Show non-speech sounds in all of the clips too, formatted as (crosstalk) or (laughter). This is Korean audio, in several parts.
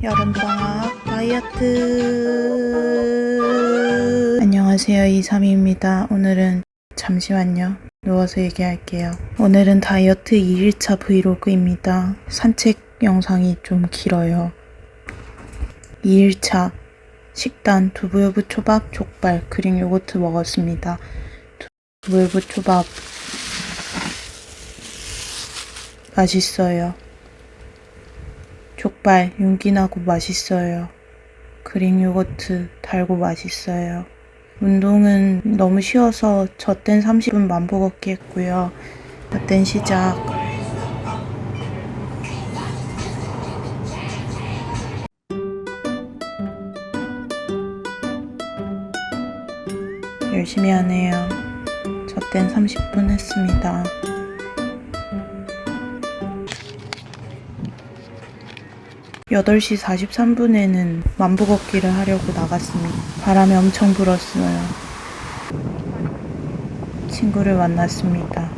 여름방학 다이어트. 안녕하세요 이삼이입니다. 오늘은 잠시만요. 누워서 얘기할게요. 오늘은 다이어트 2일차 브이로그입니다. 산책 영상이 좀 길어요. 2일차 식단 두부유부 초밥 족발 그릭 요거트 먹었습니다. 두부유부 초밥 맛있어요 족발 윤기나고 맛있어요. 그릭 요거트 달고 맛있어요. 운동은 너무 쉬워서 저땐 30분 만보 걷기 했고요. 저땐 시작. 열심히 하네요. 저땐 30분 했습니다. 여덟 시 43분에는 만보 걷기를 하려고 나갔습니다. 바람이 엄청 불었어요. 친구를 만났습니다.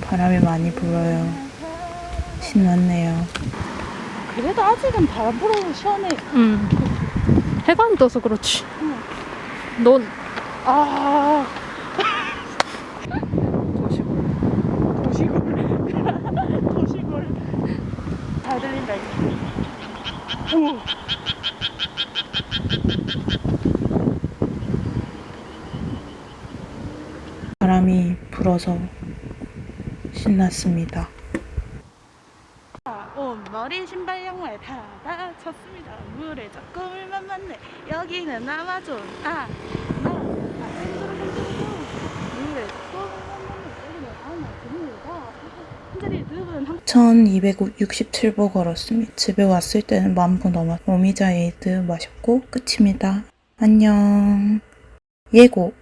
바람이 많이 불어요. 신났네요. 그래도 아직은 바람 불어도 시원해. 응. 해가 안 떠서 그렇지. 넌 아. 도시골. 도시골. (laughs) 도시골. 잘 들린다, 이제. 오. 바람이 불어서 신났습니다. 온 머리 신발 양말 다 다쳤습니다. 물에 조금만 맞네. 여기는 아마존. 아, 나. 아, 흔들어, 흔들어. 물에 조금만 맞네. 여기는 아마존이다. 흔들이 늙은 한 1267보 걸었습니다. 집에 왔을 때는 만보 넘었 오미자 에이드 마셨고 끝입니다. 안녕. 예고